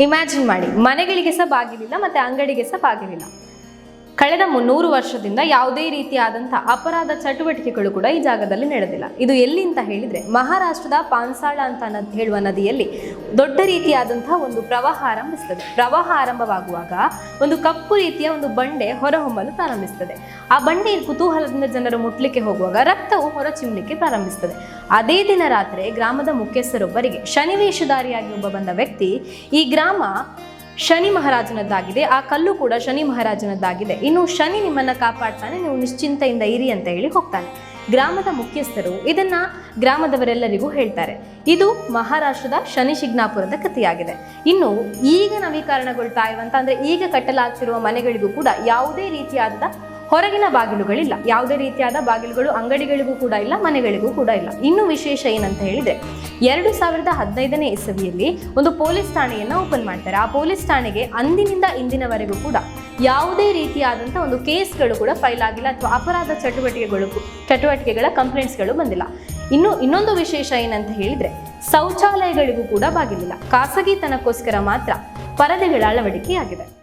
Imagine ಮಾಡಿ. ಮನೆಗಳಿಗೆ ಸಹ ಬಾಗಿಲಿಲ್ಲ ಮತ್ತೆ ಅಂಗಡಿಗೆ ಸಹ ಬಾಗಿಲಿಲ್ಲ. ಕಳೆದ ಮುನ್ನೂರು ವರ್ಷದಿಂದ ಯಾವುದೇ ರೀತಿಯಾದಂಥ ಅಪರಾಧ ಚಟುವಟಿಕೆಗಳು ಕೂಡ ಈ ಜಾಗದಲ್ಲಿ ನಡೆದಿಲ್ಲ. ಇದು ಎಲ್ಲಿ ಅಂತ ಹೇಳಿದ್ರೆ ಮಹಾರಾಷ್ಟ್ರದ ಪಾನ್ಸಾಳ ಅಂತ ಹೇಳುವ ನದಿಯಲ್ಲಿ ದೊಡ್ಡ ರೀತಿಯಾದಂತಹ ಒಂದು ಪ್ರವಾಹ ಆರಂಭಿಸ್ತದೆ. ಪ್ರವಾಹ ಆರಂಭವಾಗುವಾಗ ಒಂದು ಕಪ್ಪು ರೀತಿಯ ಒಂದು ಬಂಡೆ ಹೊರಹೊಮ್ಮಲು ಪ್ರಾರಂಭಿಸ್ತದೆ. ಆ ಬಂಡೆ ಕುತೂಹಲದಿಂದ ಜನರು ಮುಟ್ಲಿಕ್ಕೆ ಹೋಗುವಾಗ ರಕ್ತವು ಹೊರ ಚಿಮ್ಮಲಿಕ್ಕೆ ಪ್ರಾರಂಭಿಸ್ತದೆ. ಅದೇ ದಿನ ರಾತ್ರಿ ಗ್ರಾಮದ ಮುಖ್ಯಸ್ಥರೊಬ್ಬರಿಗೆ ಶನಿವೇಶಧಾರಿಯಾಗಿ ಒಬ್ಬ ಬಂದ ವ್ಯಕ್ತಿ, ಈ ಗ್ರಾಮ ಶನಿ ಮಹಾರಾಜನದ್ದಾಗಿದೆ. ಆ ಕಲ್ಲು ಕೂಡ ಶನಿ ಮಹಾರಾಜನದ್ದಾಗಿದೆ. ಇನ್ನು ಶನಿ ನಿಮ್ಮನ್ನ ಕಾಪಾಡ್ತಾನೆ, ನೀವು ನಿಶ್ಚಿಂತೆಯಿಂದ ಇರಿ ಅಂತ ಹೇಳಿ ಹೋಗ್ತಾನೆ. ಗ್ರಾಮದ ಮುಖ್ಯಸ್ಥರು ಇದನ್ನ ಗ್ರಾಮದವರೆಲ್ಲರಿಗೂ ಹೇಳ್ತಾರೆ. ಇದು ಮಹಾರಾಷ್ಟ್ರದ ಶನಿ ಶಿಗ್ನಾಪುರದ ಕಥೆಯಾಗಿದೆ. ಇನ್ನು ಈಗ ನವೀಕರಣಗೊಳ್ತಾ ಇರುವಂತ ಅಂದ್ರೆ ಈಗ ಕಟ್ಟಲಾಗ್ತಿರುವ ಮನೆಗಳಿಗೂ ಕೂಡ ಯಾವುದೇ ರೀತಿಯಾದ ಹೊರಗಿನ ಬಾಗಿಲುಗಳಿಲ್ಲ. ಯಾವುದೇ ರೀತಿಯಾದ ಬಾಗಿಲುಗಳು ಅಂಗಡಿಗಳಿಗೂ ಕೂಡ ಇಲ್ಲ, ಮನೆಗಳಿಗೂ ಕೂಡ ಇಲ್ಲ. ಇನ್ನು ವಿಶೇಷ ಏನಂತ ಹೇಳಿದ್ರೆ, ಎರಡು ಸಾವಿರದ ಹದಿನೈದನೇ ಇಸವಿಯಲ್ಲಿ ಒಂದು ಪೊಲೀಸ್ ಠಾಣೆಯನ್ನು ಓಪನ್ ಮಾಡ್ತಾರೆ. ಆ ಪೊಲೀಸ್ ಠಾಣೆಗೆ ಅಂದಿನಿಂದ ಇಂದಿನವರೆಗೂ ಕೂಡ ಯಾವುದೇ ರೀತಿಯಾದಂಥ ಒಂದು ಕೇಸ್ಗಳು ಕೂಡ ಫೈಲ್ ಆಗಿಲ್ಲ ಅಥವಾ ಅಪರಾಧ ಚಟುವಟಿಕೆಗಳು ಚಟುವಟಿಕೆಗಳ ಕಂಪ್ಲೇಂಟ್ಸ್ಗಳು ಬಂದಿಲ್ಲ. ಇನ್ನು ಇನ್ನೊಂದು ವಿಶೇಷ ಏನಂತ ಹೇಳಿದ್ರೆ, ಶೌಚಾಲಯಗಳಿಗೂ ಕೂಡ ಬಾಗಿಲಿಲ್ಲ. ಖಾಸಗಿತನಕ್ಕೋಸ್ಕರ ಮಾತ್ರ ಪರದೆಗಳ ಅಳವಡಿಕೆಯಾಗಿದೆ.